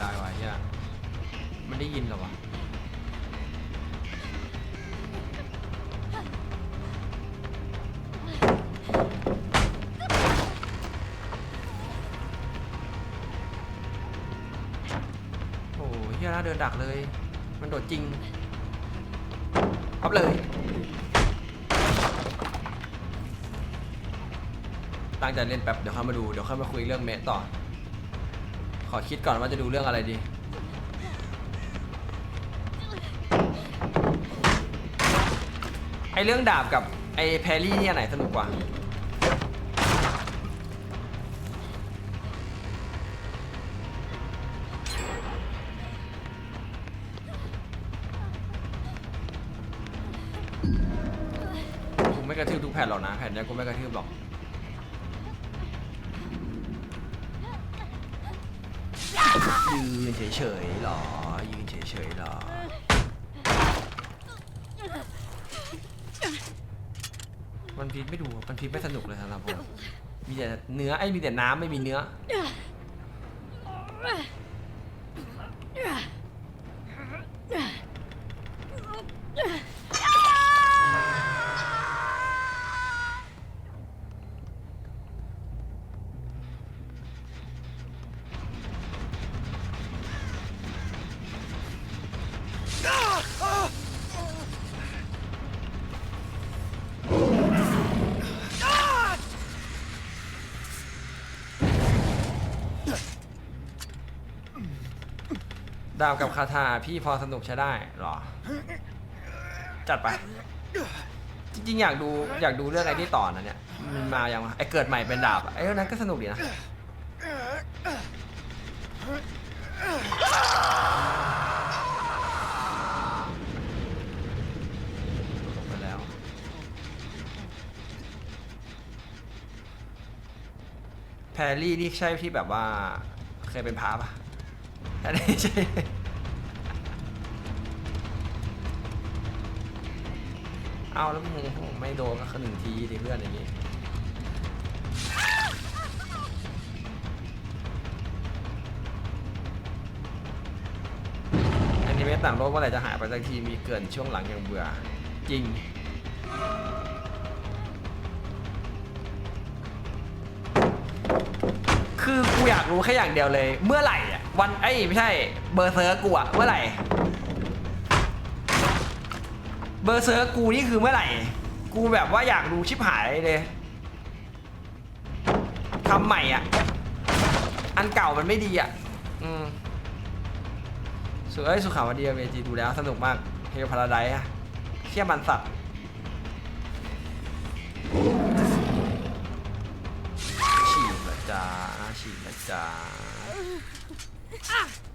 อ้โหเสียดายว่ะเฮียมันได้ยินเหรอวะโอ้เฮียน่าเดินดักเลย มันโดดจริงพับเลย ตั้งใจเล่นแป๊บ เดี๋ยวเข้ามาดู เดี๋ยวเข้ามาคุยเรื่องเมะต่อ ขอคิดก่อนว่าจะดูเรื่องอะไรดี ไอเรื่องดาบกับไอแพรรี่เนี่ยไหนสนุกกว่า กูไม่กระทืบทุกแผ่นหรอกนะ แผ่นเนี้ยกูไม่กระทืบหรอก ยืนเฉยๆหรอ ยืนเฉยๆหรอ มันพีทไม่ดูมันพีทไม่สนุกเลยสำหรับผม มีแต่เนื้อไอ้ยมีแต่น้ำไม่มีเนื้อ ดาวกับคาถาพี่พอสนุกใช้ได้หรอ จัดไป จริงๆ อยากดูอยากดูเรื่องไอ้นี่ต่อนะเนี่ย มันมาอย่างไอ้เกิดใหม่เป็นดาบไอ้เรื่องนั้นก็สนุกดีนะแล้วแพรรี่นี่ใช่ที่แบบว่าเคยเป็นพาปะ อันนี้ใช่เอาแล้วมึงไม่โดนก็หนึ่งทีดิเพื่อนอย่างนี้อนิเมะต่างโลกเมื่อไรจะหายไปสักทีมีเกินช่วงหลังยังเบื่อ จริงคือกูอยากรู้แค่อย่างเดียวเลย เมื่อไหร่อะ วันไอ้ยไม่ใช่ เบอร์เซอร์กูอะเมื่อไหร่ เบอร์เซอร์กูนี่คือเมื่อไหร่ กูแบบว่าอยากรู้ชิบหายเลยทำใหม่อะอันเก่ามันไม่ดีอะอืมสุเอ้ยสุขาวดีเวจีดูแล้วสนุกมากเฮลพาราไดอะเชี่ยมันสัตว์ฉีกละจ้าฉีกละจ้า เ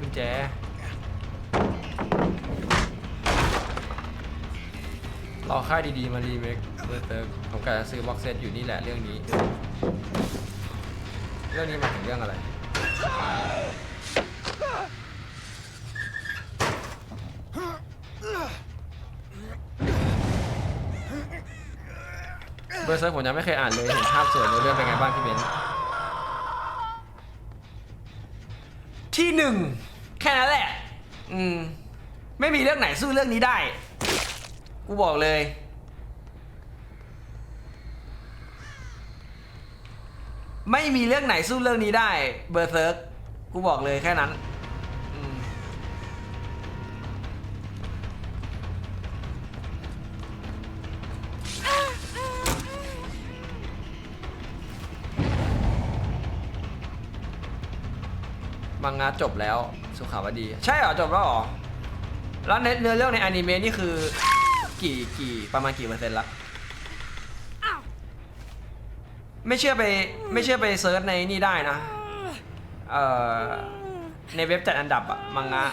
กุญแจ รอค่ายดีๆ มารีเมคเบอร์เติร์ผมกะจะซื้อบ็อกเซตอยู่นี่แหละเรื่องนี้ เรื่องนี้หมายถึงเรื่องอะไร เบอร์เซอร์ผมยังไม่เคยอ่านเลย เห็นภาพสวยในเรื่องเป็นไงบ้างพี่เบนซ์ที่หนึ่ง แค่นั้นแหละ อืม ไม่มีเรื่องไหนสู้เรื่องนี้ได้ กูบอกเลย ไม่มีเรื่องไหนสู้เรื่องนี้ได้ เบอร์เซิร์กกูบอกเลยแค่นั้นอืมังงะจบแล้ว สุขาวดี ใช่เหรอจบแล้วเหรอแล้วเนื้อเนื้อเรื่องในอนิเมะนี่คือกี่กี่ประมาณกี่เปอร์เซ็นต์ละไม่เชื่อไปไม่เชื่อไปเซิร์ชในนี่ได้นะเอ่อในเว็บจัดอันดับอะมังงะ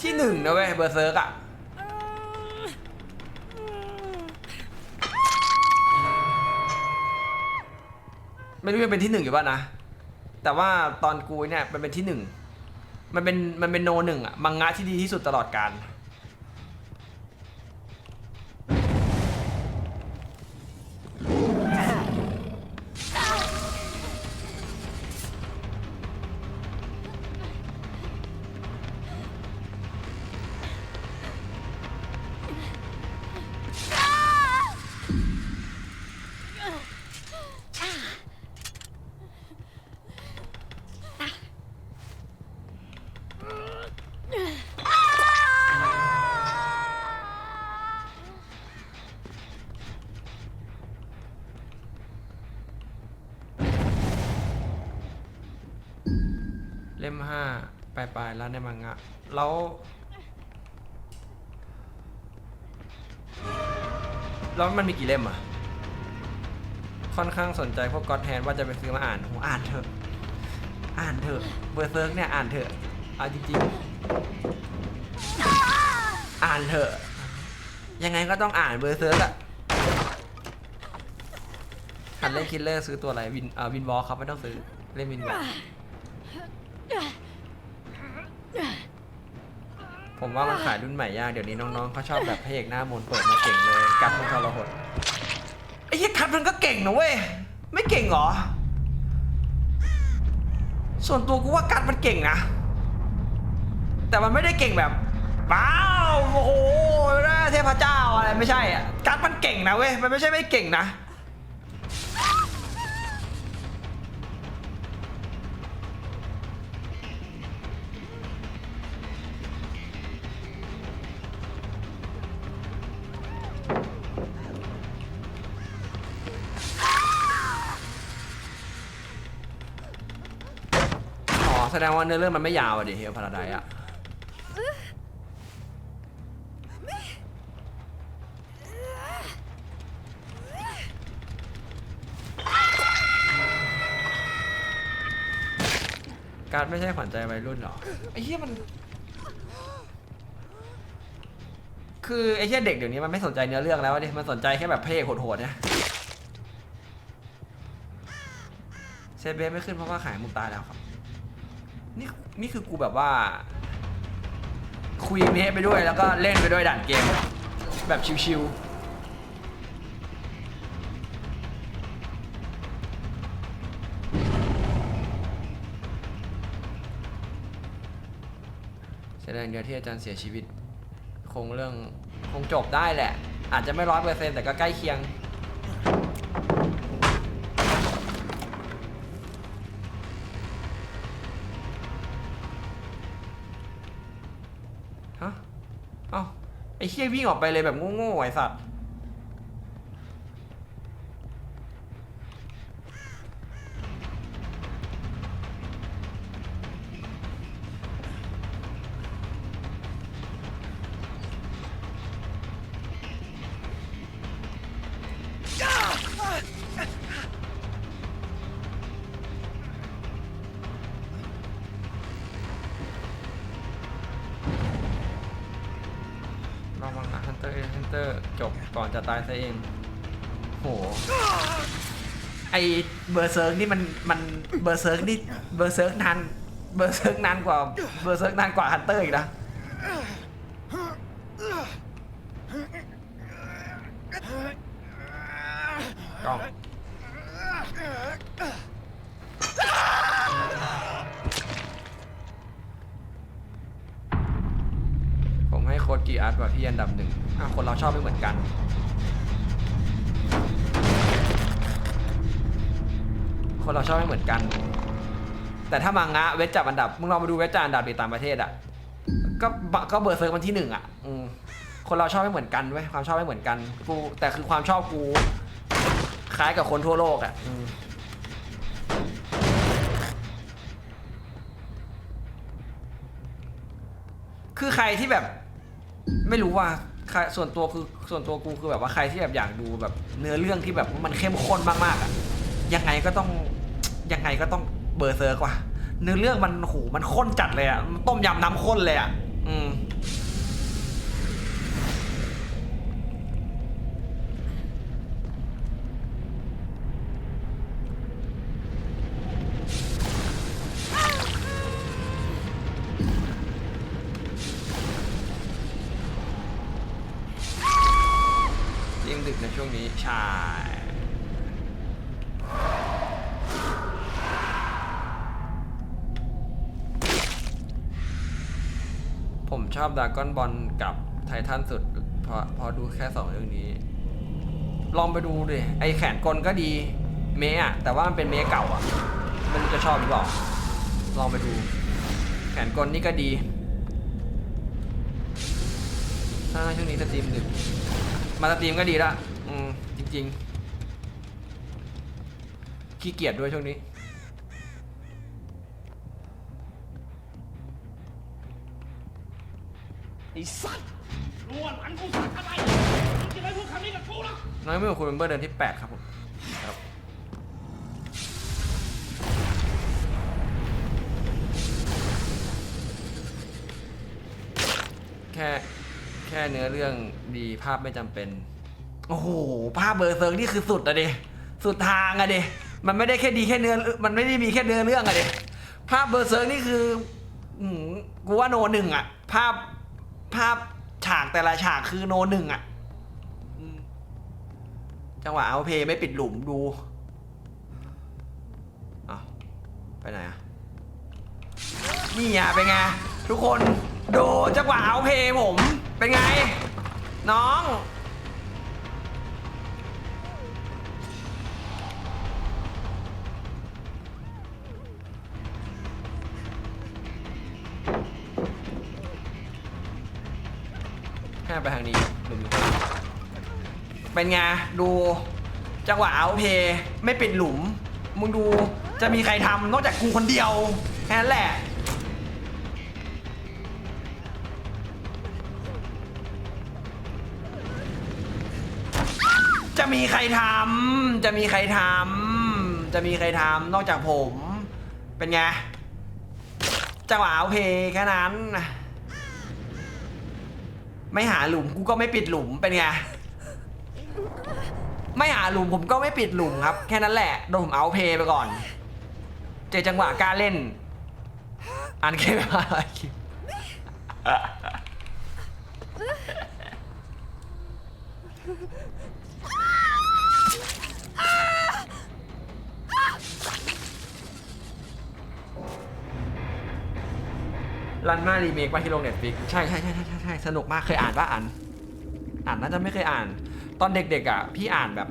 ที่หนึ่งนะเว้ยเบอร์เซิร์กอะไม่รู้ยังเป็นที่หนึ่งอยู่ป่ะนะ แต่ว่าตอนกูเนี่ยมันเป็นที่หนึ่ง มันเป็นมันเป็นโนหนึ่งอะมังงะที่ดีที่สุดตลอดการ ปลายปๆแล้วในมังงะ แล้ว แล้วมันมีกี่เล่มอะค่อนข้างสนใจพวกก็อดแฮนว่าจะไปซื้อมาอ่านโหอ่านเถอะ อ่านเถอะ เบอร์เซิร์กเนี่ยอ่านเถอะ เอาจริงๆ อ่านเถอะ ยังไงก็ต้องอ่านเบอร์เซิร์กอะหันเล่นคิลเลอร์ซื้อตัวอะไรวินเอ่อวินวอลครับไม่ต้องซื้อเล่นวินวอล ผมว่ามันขายรุ่นใหม่ยาก เดี๋ยวนี้น้องๆเขาชอบแบบพระเอกหน้ามน์เปิดมาเก่งเลยกัดมันทรหดไอ้เหี้ยกัดมันก็เก่งนะเว้ย ไม่เก่งเหรอ ส่วนตัวกูว่ากัดมันเก่งนะ แต่มันไม่ได้เก่งแบบว้าวโอ้โหเทพเจ้าอะไรไม่ใช่อะกัดมันเก่งนะเว้ย มันไม่ใช่ไม่เก่งนะ แสดงว่าเนื้อเรื่องมันไม่ยาวอะดิเฮลพาราไดอะการไม่ใช่ขวัญใจวัยรุ่นหรอไอ้เหี้ยมัน คือไอ้เหี้ยเด็กเดี๋ยวนี้มันไม่สนใจเนื้อเรื่องแล้วดิมันสนใจแค่แบบเพลงโหดๆเนี่ยเซเบไม่ขึ้นเพราะว่าขายมุกตายแล้วครับ นี่นี่คือกูแบบว่า คุยเมะไปด้วยแล้วก็เล่นไปด้วยด่านเกม แบบชิวๆแสดงเดียวที่อาจารย์เสียชีวิต คงเรื่องคงจบได้แหละ อาจจะไม่ร้อยเปอร์เซ็นต์แต่ก็ใกล้เคียง ไอ้เชี่ยวิ่งออกไปเลยแบบโง่ๆไอ้สัตว์ จะตายซะเอง โห ไอเบอร์เซิร์กนี่มันมันเบอร์เซิร์กนี่เบอร์เซิร์กนานเบอร์เซิร์กนานกว่าเบอร์เซิร์กนานกว่าฮันเตอร์อีกนะ คนเราชอบไม่เหมือนกัน แต่ถ้ามังงะเวทจับอันดับมึงลองมาดูเวทจับอันดับดีตามประเทศอะก็ก็เบอร์เซิร์กมันที่หนึ่งอะอืมคนเราชอบไม่เหมือนกันเว้ยความชอบไม่เหมือนกันกูแต่คือความชอบกู คล้ายกับคนทั่วโลกอะอืมคือใครที่แบบ ไม่รู้ว่าใครส่วนตัวคือส่วนตัวกูคือแบบว่าใครที่แบบอยากดูแบบเนื้อเรื่องที่แบบมันเข้มข้นมากๆอะ ยังไงก็ต้องยังไงก็ต้องเบอร์เซิร์กว่ะเนื้อเรื่องมันโหมันข้นจัดเลยอะมันต้มยำน้ำข้นเลยอะอืมยิ่งดึกในช่วงนี้ใช่ ผมชอบดากอนบอลกับไททันสุดเพราะเพอดูแค่สองเรื่องนี้ ลองไปดูดิ ไอแขนกลก็ดีเมะอะแต่ว่ามันเป็นเมะเก่าอะไมันจะชอบหรือเปล่า ลองไปดู แขนกลนี่ก็ดี ถ้าช่วงนี้สตรีมดึกมาสตรีมก็ดีละ อืม จริง ๆ ขี้เกียจด้วยช่วงนี้ ไอ้สัตว์รู้ว่าหลังกูสักอะไรมึงจะไม่พูดคำนี้กับกูหรอกน้อยไม่ของคุณเป็นเบอร์เดือนที่ 8 ครับผมครับแค่แค่เนื้อเรื่องดีภาพไม่จำเป็น โอ้โห ภาพเบอร์เซิร์กนี่คือสุดอะเดสุดทางอะเดมันไม่ได้แค่ดีแค่เนื้อมันไม่ได้มีแค่เนื้อเรื่องอะเดภาพเบอร์เซิร์กนี่คืออืมกูว่าโนหนึ่งอะภาพ ภาพฉากแต่ละฉากคือโนหนึ่งอะจังหวะเอาเพลย์ไม่ปิดหลุมดูอาไปไหนอะนี่อะเป็นไง ทุกคนดูจังหวะเอาเพลย์ผม เป็นไง น้อง แค่ไปทางนี้หลุมอยู่เป็นไงดูจังหวะเอาเพย์ไม่ปิดหลุม มึงดูจะมีใครทำนอกจากกูคนเดียวแค่นั้นแหละ จะมีใครทำจะมีใครทำจะมีใครทำนอกจากผม เป็นไง จังหวะเอาเพย์แค่นั้น ไม่หาหลุมกูก็ไม่ปิดหลุมเป็นไงไม่หาหลุมผมก็ไม่ปิดหลุมครับ แค่นั้นแหละโดนผมเอาเพย์ไปก่อน เจอจังหวะกล้ารเล่นอ่านแค่ว่าอะไร รันมารีเมคว่าที่ลงเน็ตฟิกใช่ใช่ใช่ใช่ใช่ใช่สนุกมากเคยอ่านป่ะอ่านอ่านน่าจะไม่เคยอ่าน ตอนเด็กๆอะ พี่อ่านแบบ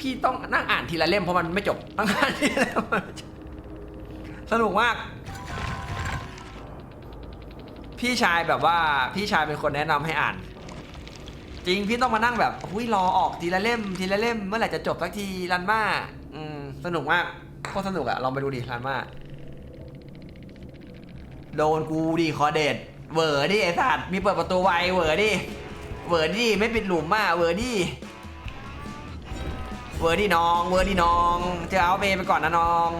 พี่ต้องนั่งอ่านทีละเล่มเพราะมันไม่จบต้องอ่านทีละเล่มสนุกมาก พี่ชายแบบว่า พี่ชายเป็นคนแนะนำให้อ่าน จริงพี่ต้องมานั่งแบบหุ้ยรอออกทีละเล่ม ทีละเล่ม เมื่อไหร่จะจบสักทีรันมาอืมสนุกมากโคตรสนุกอะลองไปดูดิรันมา โดนกูดิคอเดดเวอร์ดิไอ้สัตว์มีเปิดประตูไวเวอร์ดิเวอร์ดิไม่ปิดหลุมอะเวอร์ดิเวอร์ดิน้อง เวอร์ดิน้อง จะเอาเปไปก่อนนะน้อง